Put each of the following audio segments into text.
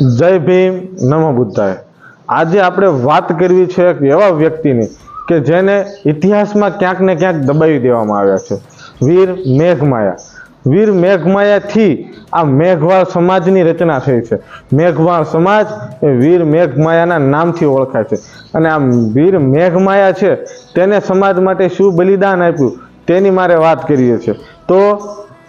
જય ભીમ નમો બુદ્ધાય. આજે આપણે વાત કરવી છે એક એવા વ્યક્તિની કે જેને ઇતિહાસમાં ક્યાંક ને ક્યાંક દબાવી દેવામાં આવ્યા છે. વીર મેઘમાયા. વીર મેઘમાયાથી આ મેઘવાળ સમાજની રચના થઈ છે. મેઘવાળ સમાજ એ વીર મેઘમાયાના નામથી ઓળખાય છે. અને આ વીર મેઘમાયા છે, તેને સમાજ માટે શું બલિદાન આપ્યું, તેની મારે વાત કરીએ છીએ. તો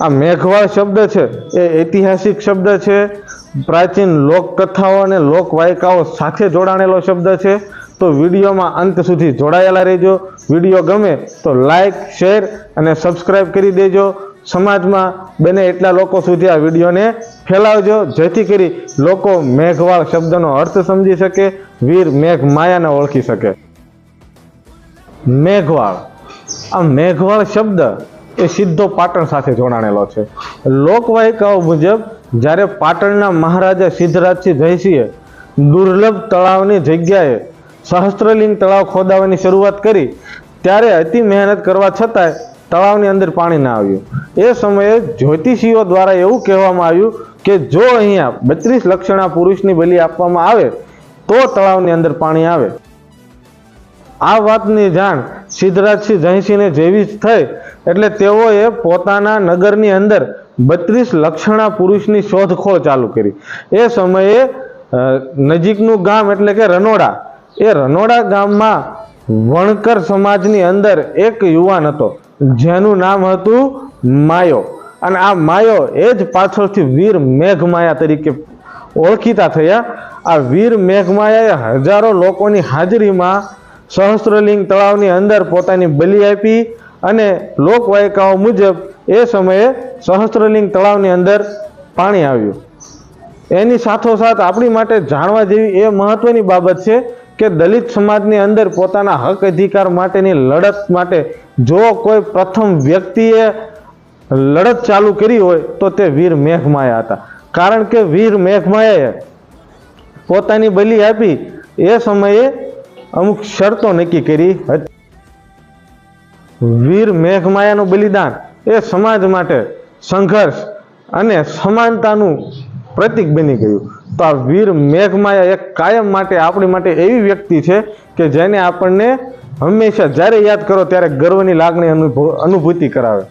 આ મેઘવાળ શબ્દ છે, એ ઐતિહાસિક શબ્દ છે પ્રાચીન લોકકથાઓ અને લોકવાયકાઓ સાથે જોડાણેલો શબ્દ છે, તો વિડીયોમાં અંત સુધી જોડાયેલા રહેજો. વીડિયો ગમે તો લાઈક, શેર અને સબસ્ક્રાઈબ કરી દેજો. સમાજમાં બને એટલા લોકો સુધી આ વિડીયોને ફેલાવજો, જેથી કરી લોકો મેઘવાળ શબ્દનો અર્થ સમજી શકે, વીર મેઘ માયાને ઓળખી શકે. મેઘવાળ. આ મેઘવાળ શબ્દ એ સીધો પાટણ સાથે જોડાણેલો છે. લોકવાયકાઓ મુજબ જ્યારે પાટણના મહારાજા સિદ્ધરાજસિંહ જયસિંહે દુર્લભ તળાવની જગ્યાએ સહસ્ત્રલિંગ તળાવ ખોદાવવાની શરૂઆત કરી, ત્યારે અતિ મહેનત કરવા છતાંય તળાવની અંદર પાણી ના આવ્યું. એ સમયે જ્યોતિષીઓ દ્વારા એવું કહેવામાં આવ્યું કે જો અહીંયા બત્રીસ લક્ષણા પુરુષની બલિ આપવામાં આવે, તો તળાવની અંદર પાણી આવે. આ વાતની જાણ સિદ્ધરાજસિંહ જયસિંહને જેવી જ થઈ, એટલે તેઓએ પોતાના નગરની અંદર બત્રીસ લક્ષણા પુરુષની શોધખોળ ચાલુ કરી. એ સમયે નજીકનું ગામ એટલે કે રનોડા, એ રનોડા ગામમાં વણકર સમાજની અંદર એક યુવાન હતો, જેનું નામ હતું માયો. અને આ માયો એ જ પાછળથી વીર મેઘમાયા તરીકે ઓળખીતા થયા. આ વીર મેઘમાયાએ હજારો લોકોની હાજરીમાં સહસ્ત્રલિંગ તળાવની અંદર પોતાની બલિ આપી અને લોકવાયકાઓ મુજબ એ સમયે સહસ્ત્રલિંગ તળાવની અંદર પાણી આવ્યું. એની સાથોસાથ આપણી માટે જાણવા જેવી એ મહત્વની બાબત છે કે દલિત સમાજની અંદર પોતાના હક અધિકાર માટેની લડત માટે જો કોઈ પ્રથમ વ્યક્તિએ લડત ચાલુ કરી હોય તો તે વીર મેઘમાયા હતા. કારણ કે વીર મેઘમાયાએ પોતાની બલિ આપી એ સમયે અમુક શરતો નક્કી કરી હતી. વીર મેઘમાયાનું બલિદાન એ સમાજ માટે સંઘર્ષ અને સમાનતાનું પ્રતીક બની ગયું. તો આ વીર મેઘમાયા એક કાયમ માટે, આપણી માટે એવી વ્યક્તિ છે કે જેને આપણને હંમેશા જ્યારે યાદ કરો ત્યારે ગર્વની લાગણી અનુભૂતિ કરાવે.